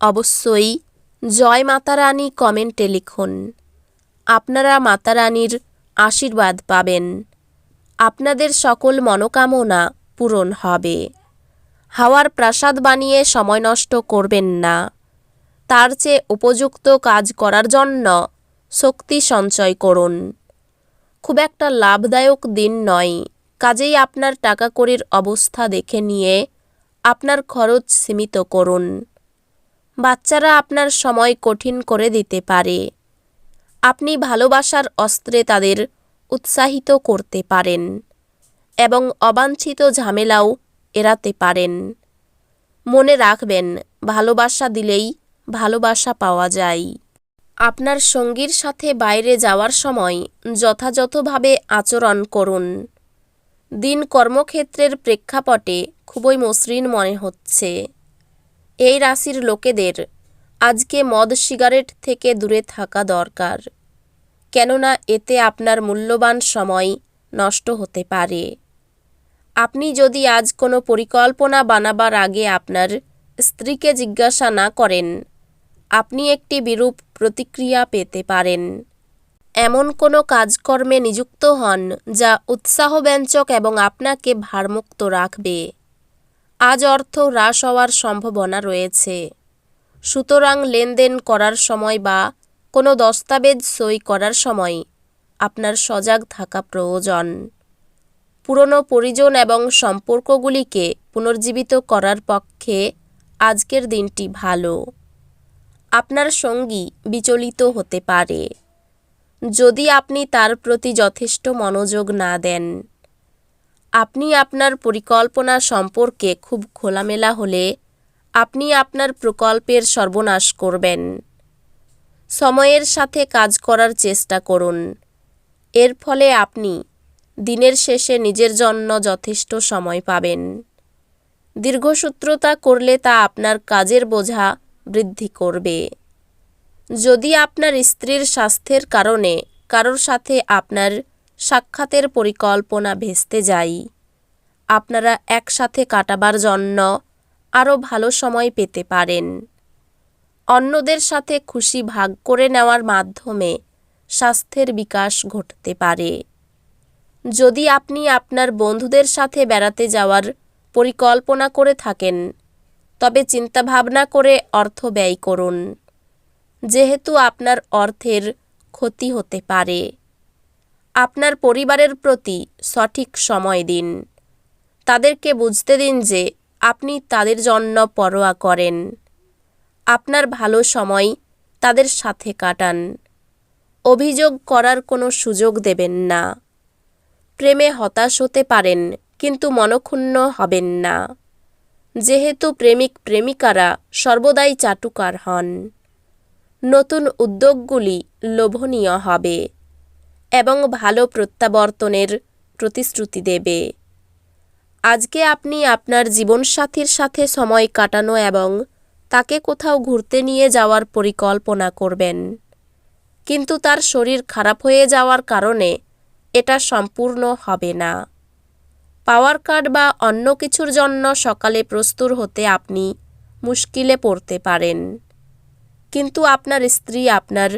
অবশ্যই জয় মাতারানী কমেন্টে লিখুন। আপনারা মাতারানীর আশীর্বাদ পাবেন। আপনাদের সকল মনোকামনা পূরণ হবে। হাওয়ার প্রাসাদ বানিয়ে সময় নষ্ট করবেন না। তার চেয়ে উপযুক্ত কাজ করার জন্য শক্তি সঞ্চয় করুন। খুব একটা লাভদায়ক দিন নয়। কাজেই আপনার টাকা কড়ির অবস্থা দেখে নিয়ে আপনার খরচ সীমিত করুন। বাচ্চারা আপনার সময় কঠিন করে দিতে পারে। আপনি ভালোবাসার অস্ত্রে তাদের উৎসাহিত করতে পারেন এবং অবাঞ্ছিত ঝামেলাও এড়াতে পারেন। মনে রাখবেন, ভালোবাসা দিলেই ভালোবাসা পাওয়া যায়। আপনার সঙ্গীর সাথে বাইরে যাওয়ার সময় যথাযথভাবে আচরণ করুন। দিন কর্মক্ষেত্রের প্রেক্ষাপটে খুবই মসৃণ মনে হচ্ছে। এই রাশির লোকেদের আজকে মদ সিগারেট থেকে দূরে থাকা দরকার। কেননা এতে আপনার মূল্যবান সময় নষ্ট হতে পারে। আপনি যদি আজ কোনো পরিকল্পনা বানাবার আগে আপনার স্ত্রীকে জিজ্ঞাসা না করেন, আপনি একটি বিরূপ প্রতিক্রিয়া পেতে পারেন। এমন কোনো কাজকর্মে নিযুক্ত হন যা উৎসাহব্যঞ্জক এবং আপনাকে ভারমুক্ত রাখবে। আজ অর্থ হ্রাস হওয়ার সম্ভাবনা রয়েছে। সুতরাং লেনদেন করার সময় বা কোনো দস্তাবেজ সই করার সময় আপনার সজাগ থাকা প্রয়োজন। পুরনো পরিজন এবং সম্পর্কগুলিকে পুনর্জীবিত করার পক্ষে আজকের দিনটি ভালো। আপনার সঙ্গী বিচলিত হতে পারে। যদি আপনি তার প্রতি যথেষ্ট মনোযোগ না দেন আপনি আপনার পরিকল্পনা সম্পর্কে খুব খোলামেলা হলে আপনি আপনার প্রকল্পের সর্বনাশ করবেন। সময়ের সাথে কাজ করার চেষ্টা করুন। এর ফলে আপনি দিনের শেষে নিজের জন্য যথেষ্ট সময় পাবেন। দীর্ঘসূত্রতা করলে তা আপনার কাজের বোঝা বৃদ্ধি করবে। যদি আপনার স্ত্রীর স্বাস্থ্যের কারণে কারোর সাথে আপনার সাক্ষাতের পরিকল্পনা ভেস্তে যায় আপনারা একসাথে কাটাবার জন্য আরও ভালো সময় পেতে পারেন। অন্যদের সাথে খুশি ভাগ করে নেওয়ার মাধ্যমে স্বাস্থ্যের বিকাশ ঘটতে পারে। যদি আপনি আপনার বন্ধুদের সাথে বেড়াতে যাওয়ার পরিকল্পনা করে থাকেন, তবে চিন্তাভাবনা করে অর্থ ব্যয় করুন। যেহেতু আপনার অর্থের ক্ষতি হতে পারে। আপনার পরিবারের প্রতি সঠিক সময় দিন। তাদেরকে বুঝতে দিন যে আপনি তাদের জন্য পরোয়া করেন। আপনার ভালো সময় তাদের সাথে কাটান। অভিযোগ করার কোনো সুযোগ দেবেন না। প্রেমে হতাশ হতে পারেন, কিন্তু মনক্ষুণ্ণ হবেন না। যেহেতু প্রেমিক প্রেমিকারা সর্বদাই চাটুকার হন। নতুন উদ্যোগগুলি লোভনীয় হবে। এবং ভালো প্রত্যাবর্তনের প্রতিশ্রুতি দেবে। আজকে আপনি আপনার জীবনসাথীর সাথে সময় কাটানো এবং তাকে কোথাও ঘুরতে নিয়ে যাওয়ার পরিকল্পনা করবেন। কিন্তু তার শরীর খারাপ হয়ে যাওয়ার কারণে এটা সম্পূর্ণ হবে না। পাওয়ার কার্ড বা অন্য কিছুর জন্য সকালে প্রস্তুত হতে আপনি মুশকিলে পড়তে পারেন। কিন্তু আপনার স্ত্রী আপনার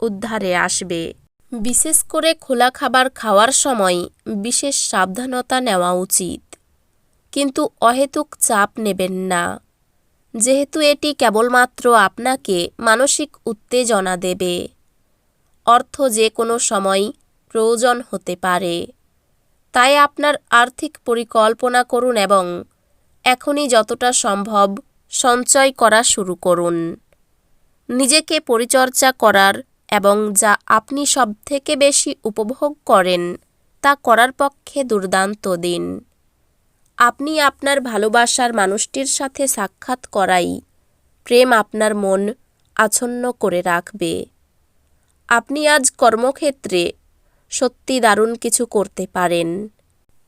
উদ্ধারে আসবে। বিশেষ করে খোলা খাবার খাওয়ার সময় বিশেষ সাবধানতা নেওয়া উচিত। কিন্তু অহেতুক চাপ নেবেন না। যেহেতু এটি কেবলমাত্র আপনাকে মানসিক উত্তেজনা দেবে। অর্থ যে কোনো সময় প্রয়োজন হতে পারে। তাই আপনার আর্থিক পরিকল্পনা করুন এবং এখনই যতটা সম্ভব সঞ্চয় করা শুরু করুন। নিজেকে পরিচর্যা করার এবং যা আপনি সবথেকে বেশি উপভোগ করেন, তা করার পক্ষে দুর্দান্ত দিন। আপনি আপনার ভালোবাসার মানুষটির সাথে সাক্ষাৎ করাই প্রেম আপনার মন আচ্ছন্ন করে রাখবে। আপনি আজ কর্মক্ষেত্রে সত্যি দারুণ কিছু করতে পারেন।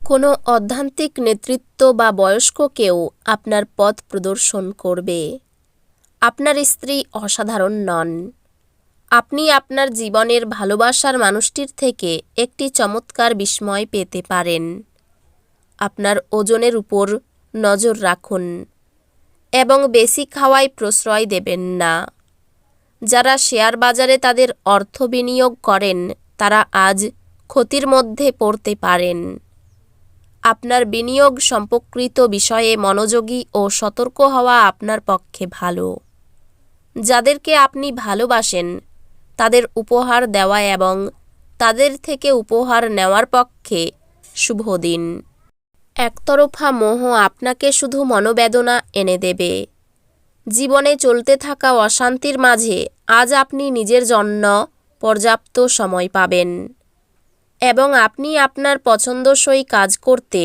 কোনো অধ্যান্তিক নেতৃত্ব বা বয়স্ককেও আপনার পথ প্রদর্শন করবে। আপনার স্ত্রী অসাধারণ নন। আপনি আপনার জীবনের ভালোবাসার মানুষটির থেকে একটি চমৎকার বিস্ময় পেতে পারেন। আপনার ওজনের উপর নজর রাখুন এবং বেশি খাওয়ায় প্রশ্রয় দেবেন না। যারা শেয়ার বাজারে তাদের অর্থ বিনিয়োগ করেন, তারা আজ ক্ষতির মধ্যে পড়তে পারেন। আপনার বিনিয়োগ সম্পর্কিত বিষয়ে মনোযোগী ও সতর্ক হওয়া আপনার পক্ষে ভালো। যাদেরকে আপনি ভালোবাসেন তাদের উপহার দেওয়া এবং তাদের থেকে উপহার নেওয়ার পক্ষে শুভ দিন। একতরফা মোহ আপনাকে শুধু মনোবেদনা এনে দেবে। জীবনে চলতে থাকা অশান্তির মাঝে আজ আপনি নিজের জন্য পর্যাপ্ত সময় পাবেন এবং আপনি আপনার পছন্দসই কাজ করতে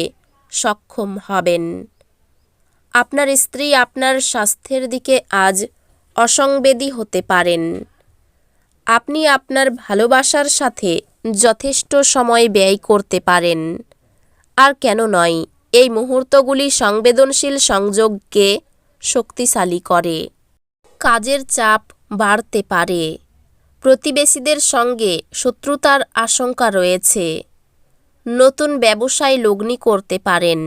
সক্ষম হবেন। আপনার স্ত্রী আপনার স্বাস্থ্যের দিকে আজ অসংবেদী হতে পারেন। আপনি আপনার ভালোবাসার সাথে যথেষ্ট সময় ব্যয় করতে পারেন। আর কেন নয়, এই মুহূর্তগুলি সংবেদনশীল সংযোগকে শক্তিশালী করে। কাজের চাপ বাড়তে পারে। প্রতিবেশীদের সঙ্গে শত্রুতার আশঙ্কা রয়েছে। নতুন ব্যবসায় লগ্নি করতে পারেন,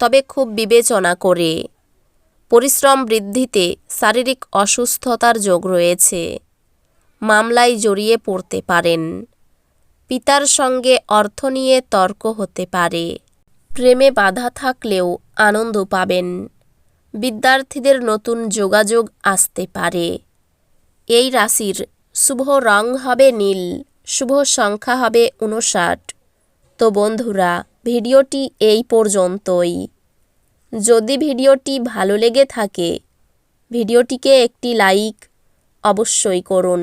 তবে খুব বিবেচনা করে। পরিশ্রম বৃদ্ধিতে শারীরিক অসুস্থতার যোগ রয়েছে। মামলায় জড়িয়ে পড়তে পারেন। পিতার সঙ্গে অর্থ নিয়ে তর্ক হতে পারে। প্রেমে বাধা থাকলেও আনন্দ পাবেন। বিদ্যার্থীদের নতুন যোগাযোগ আসতে পারে। এই রাশির শুভ রং হবে নীল, শুভ সংখ্যা হবে উনষাট তো বন্ধুরা, ভিডিওটি এই পর্যন্তই। যদি ভিডিওটি ভালো লেগে থাকে, ভিডিওটিকে একটি লাইক অবশ্যই করুন।